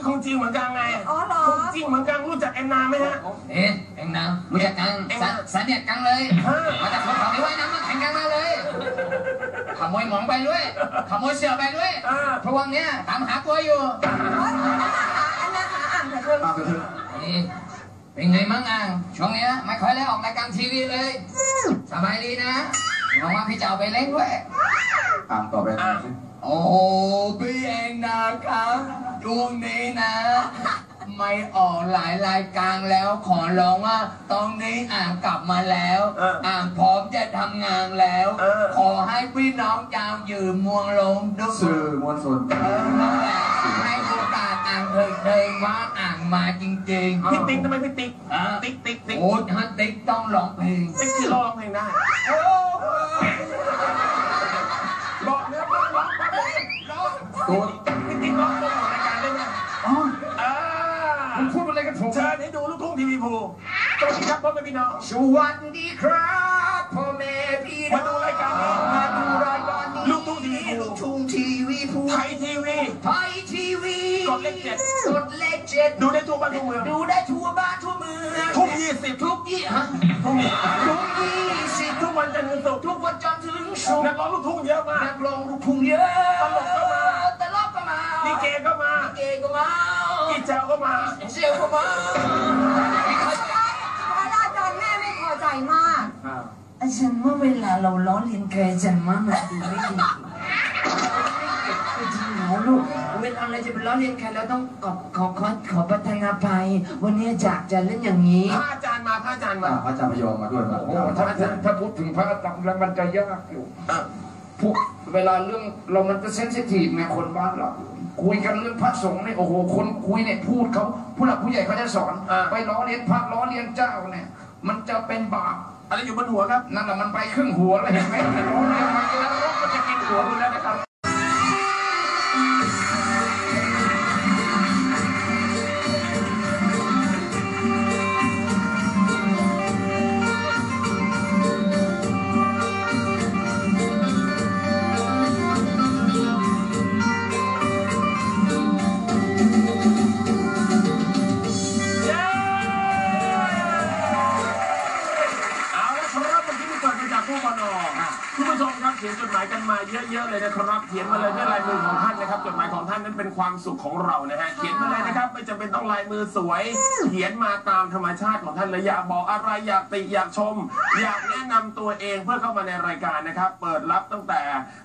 เออเขาเป็นคงจริงเหมือนกันไงอ๋อเหรอคงจริงเหมือนกันรู้จักแอนนาไหมฮะ เอ๊ะเอ็งนะรู้จักกันสนสนเนียดกันเลยเออมาจากคนเขาไม่ไว้น้ำมาแข่งกันมาเลยขโมยหมองไปด้วยขโมยเสือไปด้วยเออเพราะวันเนี้ยตามหาตัวอยู่แอนนาหาอ่านแต่เธอเอาไปเถอะนี่เป็นไงมั่งอ่างช่วงเนี้ยไม่ค่อยได้ออกรายการทีวีเลยสบายดีนะหวังว่าพี่จะเอาไปเล่นด้วยอ่านต่อไปนะสิ โอ้พี่เองนะครับช่วงนี้นะ ไม่ออกหลายรายการแล้วขอร้องว่า ตอนนี้อ่างกลับมาแล้ว เอออ่างพร้อมจะทำงานแล้ว เออ ขอให้พี่น้องยาวยืนมวงลงด้วยสื่อมวลชน เออนั่นแหละให้โอกาสอ่างเคยเคยว่าอ่างมาจริงพี่ติ๊กทำไมพี่ติ๊กอะติ๊กติ๊กติ๊กโอ้ยฮันติ๊กต้องร้องเพลงติ๊กที่ร้องเพลงได้ โอ้ บอกเนื้อเพลงร้องมาเลยร้ องตัวพี่ติ๊กร้องโปรโมทรายการได้ไหมอ๋ออ่าคุณพูดอะไรกันถูกเชิญให้ดูลูกทุ่งทีวีภูสวัสดีครับพ่อแม่พี่น้องสวัสดีครับพ่อแม่พี่น้องมาดูรายการนี้มาดูรายการนี้ลูกทุ่งทีวีภูลูกทุ่งทีวีภูไทยทีวีไทยทีวีกดเลขเจ็ดกดเลขเจ็ดดูได้ทั่วบ้านทั่วเมืองดูได้ทั่วบ้านทั่วเมืองทุกยี่สิบทุกยี่ฮะทุกยี่ทุกยี่สิบทุกวันจันทร์ถึงศุกร์ทุกวันจันทร์ถึงศุกนักร์ร้องลูกทุ่งเยอะมากนักร้องลูกทุ่งเยอะตลกก็มาต ลกก็มาดีเจก็มาลิเกก็มากีแจวก็มาเซลก็มามีใครพระราจารย์แม่ไม่พอใจมากอ่าอาจารย์ว่าเวลาเราล้อเลียนใครอาจารย์ว่ามันดูไม่ดีจริงเหรอลูกเวลาเราจะไปล้อเลียนใครเราต้องขอขอขอขอประทานอภัยวันนี้จากจะเล่นอย่างนี้พระอาจารย์มาพระอาจารย์มาอ่าพระอาจารย์พยอมมาด้วยมาโอ้ถ้าพูดถ้าพูดถึงพระอาจารย์แล้วมันจะยากอยู่อะ พวกเวลาเรื่องเรามันจะเซนซิทีฟไงคนบ้านเราคุยกันเรื่องพระสงฆ์เนี่ยโอ้โหคนคุยเนี่ยพูดเขาผู้หลักผู้ใหญ่เขาจะสอนไปล้อเลียนพระล้อเลียนเจ้าเนี่ย มันจะเป็นบาปอะไรอยู่บนหัวครับนั่นแหละมันไปครึ่งหัวแล้วเห็นไหมล้อเลียนมาแล้วรถก็จะกินหัวคุณแล้วนะครับ เยอะๆเลยนะครับเขียนมาเลยด้วยลายมือของท่านนะครับจดหมายของท่านนั้นเป็นความสุขของเรานะฮะเขียนมาเลยนะครับไม่จำเป็นต้องลายมือสวย เขียนมาตามธรรมชาติของท่านเลยอยากบอกอะไรอยากติอยากชม อยากแนะนำตัวเองเพื่อเข้ามาในรายการนะครับ เปิดรับตั้งแต่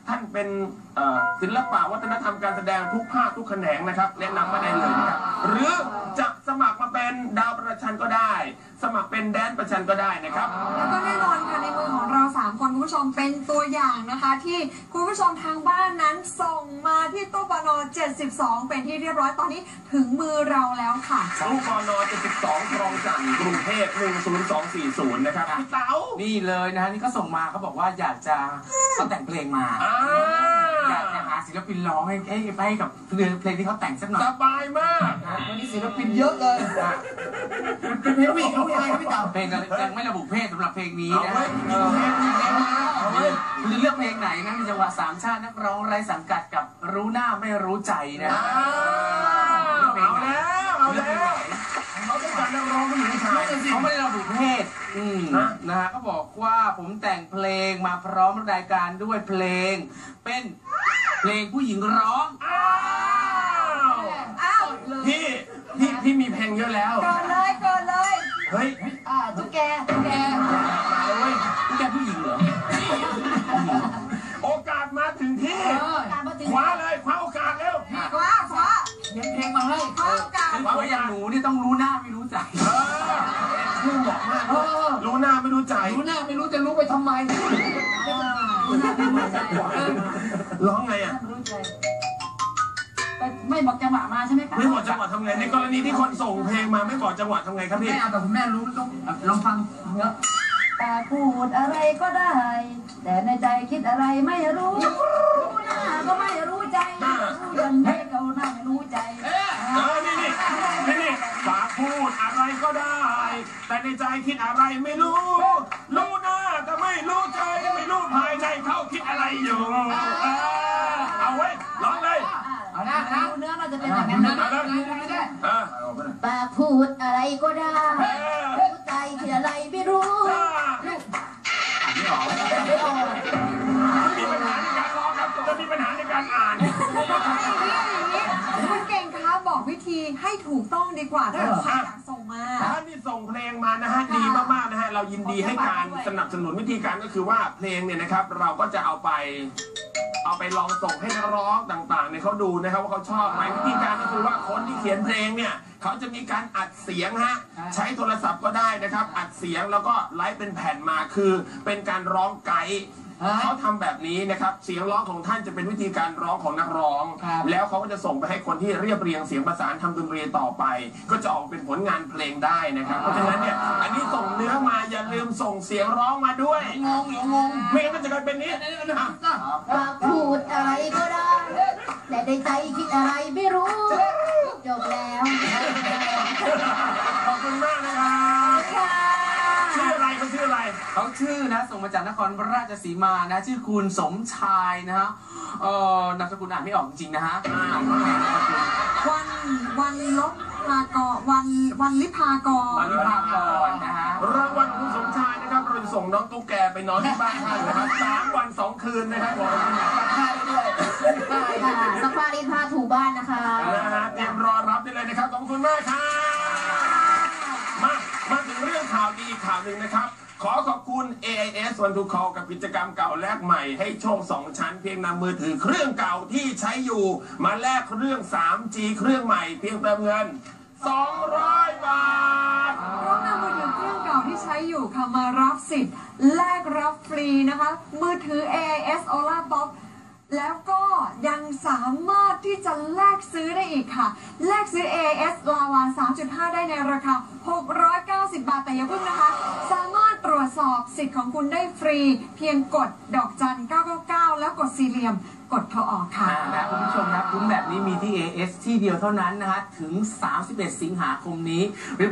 ท่านเป็นเอ่อศิลปะวัฒนธรรมการแสดงทุกภาคทุกแขนงนะครับ แนะนำมาได้เลยนะครับหรือจะสมัครมาเป็นดาวประชันก็ได้สมัครเป็นแดนประชันก็ได้นะครับ แล้วก็แน่นอนค่ะในมือของเรา 3 คนคุณผู้ชมเป็นตัวอย่างนะคะ ที่คุณผู้ชมทางบ้านนั้นส่งมาที่ตู้ปน72 เป็นที่เรียบร้อยตอนนี้ถึงมือเราแล้วค่ะลูกบอนอ72ครองจันทร์กรุงเทพ10240 นะครับพี่เต๋านี่เลยนะฮะนี่ก็ส่งมาเขาบอกว่าอยากจะเขาแต่งเพลงมา อ่า อยากจะหาศิลปินร้องให้ให้ให้กับเพลงที่เขาแต่งสักหน่อยสบายมากวันนี้ศิลปินเยอะเลยเป็นเพลงผู้หญิงผู้ชายพี่เต่าเพลงยังไม่ระบุเพศสำหรับเพลงนี้เอานะเพลงมีเพลงมาเอาไว้คุณจะเลือกเพลงไหนนะมีจังหวะสามชาตินักร้องไร้สังกัดกับรู้หน้าไม่รู้ใจนะเอาแล้วเอาแล้วเขาต้องการนักร้องผู้หญิงผู้ชายเขาไม่ได้ระบุเพศอืมฮะนะฮะเขาบอกว่าผมแต่งเพลงมาพร้อมรายการด้วยเพลง เป็น เพลงผู้หญิงร้องอ้าวอ้าวพี่ พี่ พี่มีเพลงเยอะแล้วเกินเลยเกินเลยเฮ้ยอ่าตุ๊กแกตุ๊กแกมาเลยเว้ยนี่แกผู้หญิงเหรอ โอกาสมาถึงที่การมาถึงคว้าเลยคว้าโอกาสเร็วคว้าคว้าเขียนเพลงมาให้คว้าโอกาสคือตัวอย่างหนูนี่ต้องรู้หน้าไม่รู้ใจ เออชื่อเหมาะมากเลยรู้หน้าไม่รู้ใจ รู้หน้าไม่รู้จะรู้ไปทำไม ร้องไงอะไม่บอกจังหวะมาใช่ไหมคะไม่บอกจังหวะทำไงในกรณีที่คนส่งเพลงมาไม่บอกจังหวะทำไงครับพี่แม่เอาแต่คุณแม่รู้ต้องลองฟังเนื้อปากพูดอะไรก็ได้ แต่ในใจคิดอะไรไม่รู้รู้หน้าก็ไม่รู้ใจรู้ยันให้เขาหน้าไม่รู้ใจเออนี่นี่นี่นี่ปากพูดอะไรก็ได้ แต่ในใจคิดอะไรไม่รู้ รู้หน้าแต่ไม่รู้ใจไม่รู้ภายในเข้าอยู่เออเอาไว้ยร้องเลย เอาห น้านะเนื้อเราจะเป็นแบบนั้นเอาเลยเออปากพูดอะไรก็ได้เออรู้ใจคิดอะไรไม่รู้เออไม่ออกมีปัญหาในการร้องครับจะมีปัญหาในการอ่านคุณเก่งคะบอกวิธีให้ถูกต้องดีกว่าถ้าเกิดใครอยากส่งมาท่านที่ส่งเพลงมานะฮะดีมากๆนะฮะเรายินดีให้การสนับสนุนวิธีการก็คือว่าเพลงเนี่ยนะครับ เราก็จะเอาไป เอาไปลองส่งให้นักร้องต่างๆเนี่ยเขาดูนะครับว่าเขาชอบไหมวิธีการก็คือว่าคนที่เขียนเพลงเนี่ยเขาจะมีการอัดเสียงฮะใช้โทรศัพท์ก็ได้นะครับ อัดเสียงแล้วก็ไลฟ์เป็นแผ่นมาคือ เป็นการร้องไกด์ เขาทำแบบนี้นะครับ เสียงร้องของท่านจะเป็นวิธีการร้องของนักร้องแล้วเขาก็จะส่งไปให้คนที่เรียบเรียงเสียงประสานทำดนตรีต่อไป ก็จะออกเป็นผลงานเพลงได้นะครับ เพราะฉะนั้นเนี่ย อันนี้ส่งเนื้อมาอย่าลืมส่งเสียงร้องมาด้วย งงเดี๋ยวงงไม่งั้นมันจะกลายเป็นนี้อะปากพูดอะไรก็ได้ แต่ในใจคิดอะไรไม่รู้ เขาชื่อนะส่งมาจากนครราชสีมานะ ชื่อคุณสมชายนะฮะเอ่อนามสกุลอ่านไม่ออกจริงๆนะฮะอ่านว่าไงนามสกุลวันวันลบพากรวันวันลิพากรวันนี้พากรนะฮะรางวัลคุณสมชายนะครับเราจะส่งน้องตุ๊กแกไปนอนที่บ้านท่านนะครับสามวันสองคืนนะครับผมค่ะสปารินพาถูบ้านนะคะนะฮะเตรียมรอรับได้เลยนะครับขอบคุณมากครับมามาถึงเรื่องข่าวดีข่าวหนึ่งนะครับ ขอขอบคุณ AIS One to Call กับกิจกรรมเก่าแลกใหม่ให้โชค 2 ชั้นเพียงนำมือถือเครื่องเก่าที่ใช้อยู่ มาแลกเครื่อง 3G เครื่องใหม่เพียงเติมเงิน 200 บาทพร้อมนำมือถือเครื่องเก่าที่ใช้อยู่ค่ะมารับสิทธิ์แลกรับฟรีนะคะ มือถือ AIS Ola Pop แล้วก็ยังสามารถที่จะแลกซื้อได้อีกค่ะ แลกซื้อ AIS Lava 3.5 ได้ในราคา 690 บาท สิทธิ์ของคุณได้ฟรี เพียงกดดอกจัน 999 แล้วกดสี่เหลี่ยม กดโทรออกค่ะ นะคุณผู้ชมนะคุ้มแบบนี้มีที่ AS ที่เดียวเท่านั้นนะฮะ ถึง 31 สิงหาคมนี้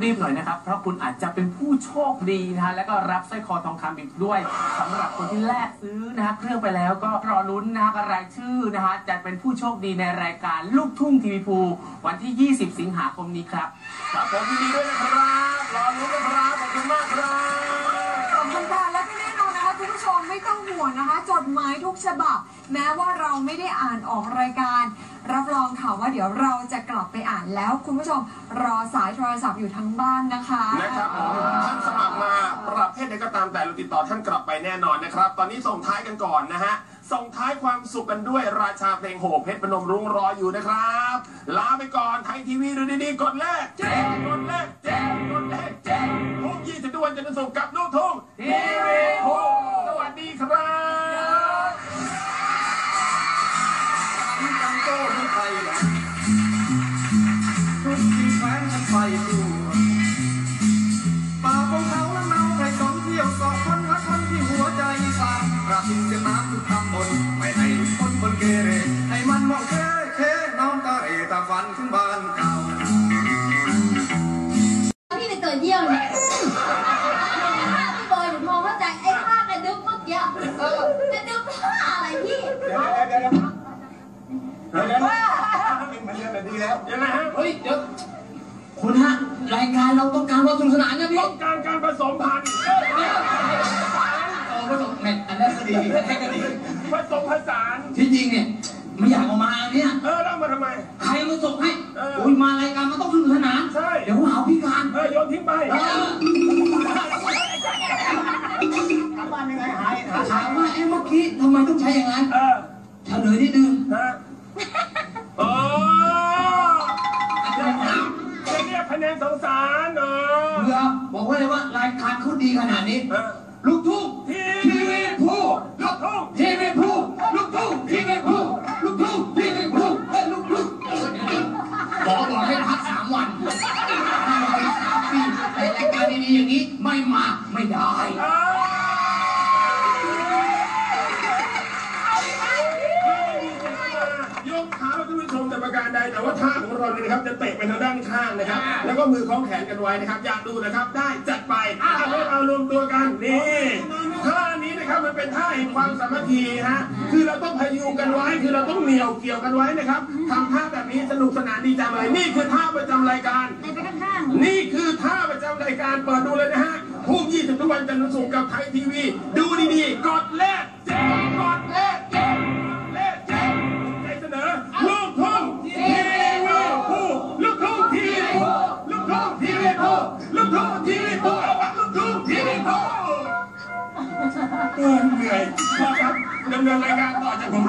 รีบ ๆ หน่อยนะครับ เพราะคุณอาจจะเป็นผู้โชคดีนะฮะ แล้วก็รับสร้อยคอทองคำอีกด้วยสำหรับคนที่แลกซื้อนะฮะเครื่องไปแล้วก็รอลุ้นนะฮะรายชื่อนะฮะจะเป็นผู้โชคดีในรายการลูกทุ่งทีวีภูวันที่ 20 สิงหาคมนี้ครับ ครับผมยินดีด้วยนะครับ รอรู้นนะครับ ขอบคุณมากครับ่วงนะคะ จดหมายทุกฉบับ แม้ว่าเราไม่ได้อ่านออกรายการ รับรองค่ะว่าเดี๋ยวเราจะกลับไปอ่านแล้ว คุณผู้ชมรอสายโทรศัพท์อยู่ทั้งบ้านนะคะนะครับผมท่านสมัครมาประเภทใดก็ตามแต่เราติดต่อท่านกลับไปแน่นอนนะครับ ตอนนี้ส่งท้ายกันก่อนนะฮะส่งท้ายความสุขกันด้วยราชาเพลงโหเพชรพนมรุ้งรออยู่นะครับ ลาไปก่อนไทยทีวีดูดีๆกดแรกแจ้งกดแรกแจ้งกดแรกแจ้งทุกยี่สิบวันจันทร์ถึงศุกกับลูกทุ่งทีวีโหสวัสดีครับ ทุ ยังไงฮะ เฮ้ย เดี๋ยว คุณฮะ รายการเราต้องการความสนุกสนานนะพี่ต้องการการผสมพันธุ์เออผสมแมทอันนั้นก็ดีแค่ก็ดีผสมผสาน ที่จริงเนี่ยไม่อยากเออกมาเนี่ย เออแล้วมาทำไม ใครมาส่งให้เออโอ้ยมารายการมันต้องสนุกสนาน ใช่ เดี๋ยวเขาหาว่าพิการ เออโยนทิ้งไปเออถามว่าเอ๊ะเมื่อกี้ทำไมต้องใช้อย่างนั้นเออเฉลยนิดนึง นนสงสารเออเพื่อบอกไว้เลยว่ารายการเขาดีขนาดนี้เตะไปทางด้านข้างนะครับ แล้วก็มือคล้องแขนกันไว้นะครับ อยากดูนะครับได้จัดไปเอาพวกเรารวมตัวกันนี่ท่านี้นะนะครับมันเป็นท่าแห่งความสามัคคีฮะคือเราต้องพยุงกันไว้ คือเราต้องเหนี่ยวเกี่ยวกันไว้นะครับทำท่าแบบนี้สนุกสนานดีจังเลยนี่คือท่าประจำรายการไปข้างนี่คือท่าประจำรายการเปิดดูเลยนะฮะทุก20ทุกวันจันทร์ถึงศุกร์กับไทยทีวี ดูดีๆกดเลขแจ้งกด โอ้เหนื่อยพอครับดำเนินรายการต่อจากผม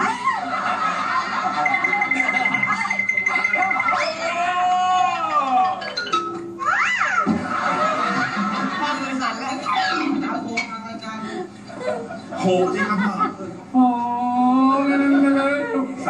โหจริงครับพ่อโอ้ใส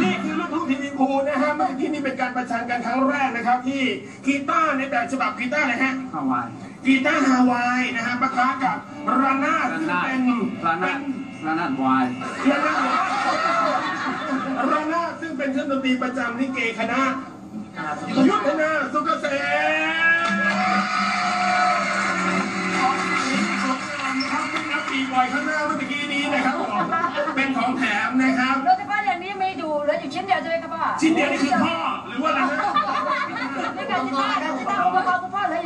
นี่คือลูกทุ่งทีวีภูนะฮะเมื่อกี้นี่เป็นการประชันกันครั้งแรกนะครับ ที่กีตาร์ในแบบฉบับกีตาร์อะฮะฮาวาย กีตาร์ฮาวายนะฮะปะทะกับระนาดซึ่งเป็นลานาดลานาดวายระนาดระนาดซึ่งเป็นเครื่องดนตรีประจำลิเกคณะยุทธนาสุกเกษมครับไม่นับปีกบ่อยข้างหน้าเมื่อกี้นี้นะครับผมเป็นของแถมนะครับๆรถไฟฟ้าอย่างนี้ไม่ดูแล้วอยู่ชิ้นเดียวใช่ไหมครับพ่อชิ้นเดียวนี่คือพ่อหรือว่าอะไร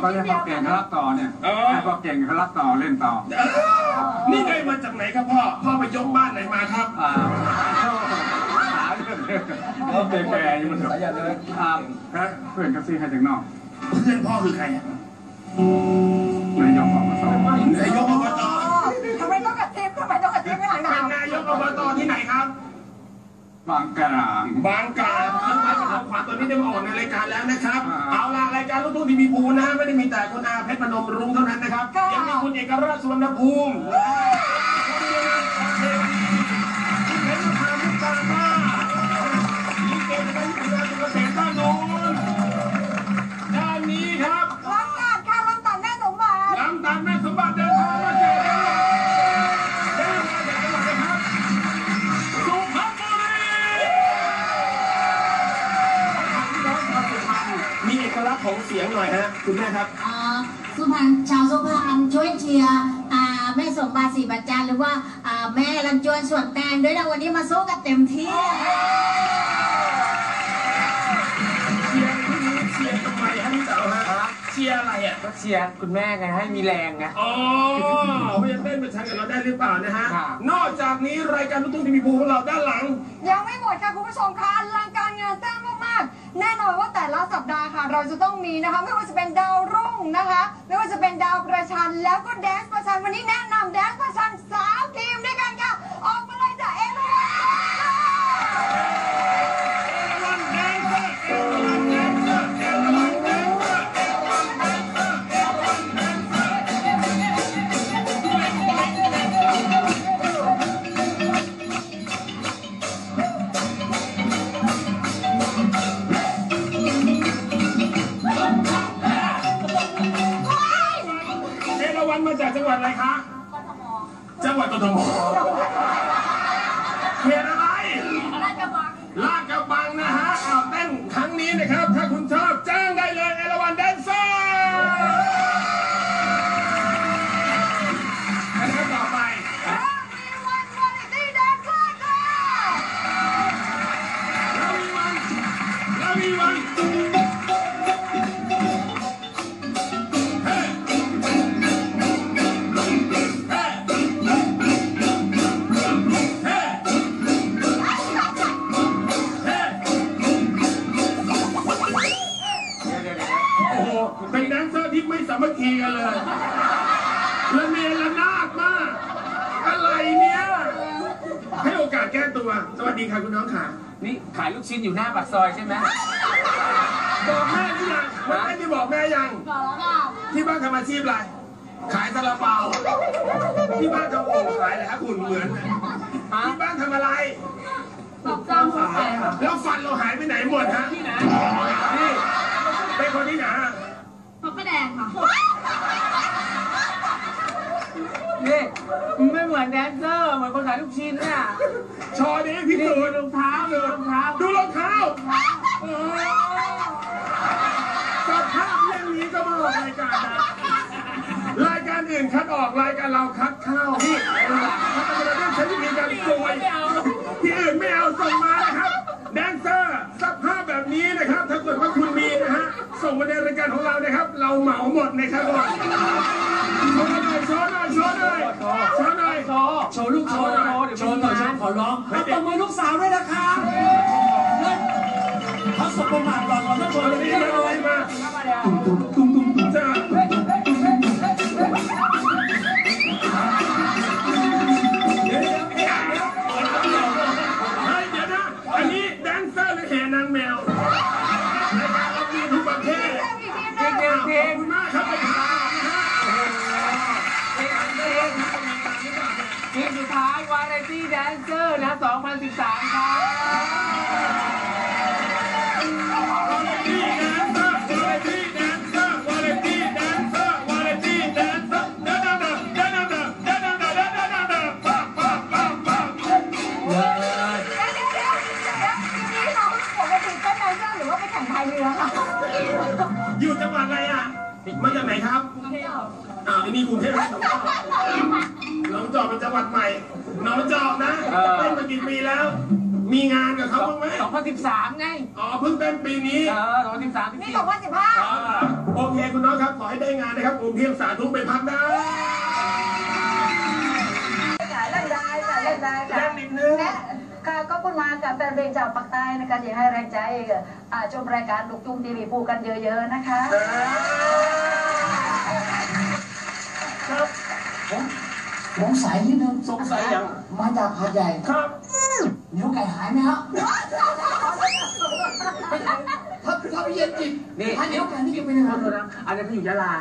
ก็เลยเรียกพ่อเก่งเขารับต่อเนี่ยเออให้พ่อเก่งเขารับต่อเล่นต่อเอ้านี่ได้มาจากไหนครับพ่อ พ่อไปยกบ้านไหนมาครับ อ่าหาเรื่องเรื่องพ่อเก่งแก่อยู่มันเถอะอ่าฮะเพื่อนก็ซื้อให้จากนอกเพื่อนพ่อคือใครอะนายกออกมาสอนนายกอบต ทำไมต้องกระซิบทำไมต้องกระซิบไม่หลังเป็นวนายกอบตที่ไหนครับ บางกลาง บางกาทั้งหลายของขวัญตัวนี้ได้มาออกในรายการแล้วนะครับ อ่า เอาล่ะรายการลูกทุ่งทีวีภูนะฮะไม่ได้มีแต่คุณอาเพชรพนมรุ้งเท่านั้นนะครับ ยังมีคุณเอกราชสุวรรณภูมิ สุพรรณชาวสุพรรณช่วยเชียร์อ่าแม่สมบัติศรีบัจจารหรือว่าอ่าแม่ลันจวนส่วนแตงด้วยนะวันนี้มาสู้กันเต็มที่เชียร์ที่นี้เชียร์ทำไมฮะพี่เต๋าฮะเชียร์อะไรอะก็เชียร์คุณแม่ไงให้มีแรงไง อ๋อว่าจะเต้นประชันกับเราได้หรือเปล่านะฮะ ครับ นอกจากนี้รายการลูกทุ่งทีวีภูของเราด้านหลัง ยังไม่หมดค่ะคุณผู้ชมค่ะอลังการงานสร้างมาก แน่นอนว่าแต่ละสัปดาห์ค่ะ เราจะต้องมีนะคะ ไม่ว่าจะเป็นดาวรุ่งนะคะ ไม่ว่าจะเป็นดาวประชัน แล้วก็แดนซ์ประชัน วันนี้แนะนำแดนซ์ประชันสามทีมด้วยกันค่ะ ออกมาเลยจ้ะเอ อกาสแก้ตัวสวัสดีค่ะคุณน้องค่ะ นี่ขายลูกชิ้นอยู่หน้าปากซอยใช่ไหมบอกแม่หรือยังวันนี้ที่บอกแม่ยังที่บ้านทำอาชีพอะไร ขายซาลาเปา ที่บ้านทำโอ่งขายอะไรครับคุณเหมือนเลยที่บ้านทำอะไรรับจ้างขายค่ะแล้วฟันเราหายไปไหนหมดฮะที่ไหนนี่เป็นคนที่ไหนฮะพระประแดงค่ะ นี่มึง ไม่เหมือนแดนเซอร์เหมือนคนขายลูกชิ้นเนี่ยชอนี้พี่นี่ตูดูนรองเท้าดูรองเท้าดูรองเท้าโอ้สภาพเรื่องนี้ก็มาออกรายการนะ รายการเออื่นคัดออกรายการเราคัดเข้าที่เราต้องใช้วิธีการโกยที่อื่นไม่เอาส่งมานะครับ แดนเซอร์สภาพแบบนี้นะครับ ถ้าเกิดว่าคุณมีนะฮะส่งมาในรายการของเรานะครับ เราเหมาหมดนะครับผม โชว์หน่อยโชว์หน่อยโชว์หน่อยโชว์หน่อยโชว์โชว์ลูกโชว์หน่อยโชว์หน่อยโชว์ขอร้องเอาตบมือลูกสาวด้วยนะครับเขาสบประมาทก่อนก่อนต้อง ติดสามไง อ๋อเพิ่งเป็นปีนี้ เออสองสิบสามสินี่สี่ บอกว่าสิบห้าโอเคคุณน้องครับ ขอให้ได้งานนะครับอุ้มเพียงสาธุไปพักนะขายเล่นได้ขายเล่นได้ค่ะ นั่งนินึะค่ะก็คุณมากับแฟนเพลงชาวปากใต้นะคะอยากให้แรงใจอ่าชมรายการลูกทุ่งทีวีปูกันเยอะๆนะคะ ครับผมสงสัยนิดนึงสงสัยอย่าง มาจากหาดใหญ่ครับ นิ้วไก่หายไหมครับ เยียจิตนี่อันเดียวกันที่กินไปนะครับอันนี้เขาอยู่ยะลา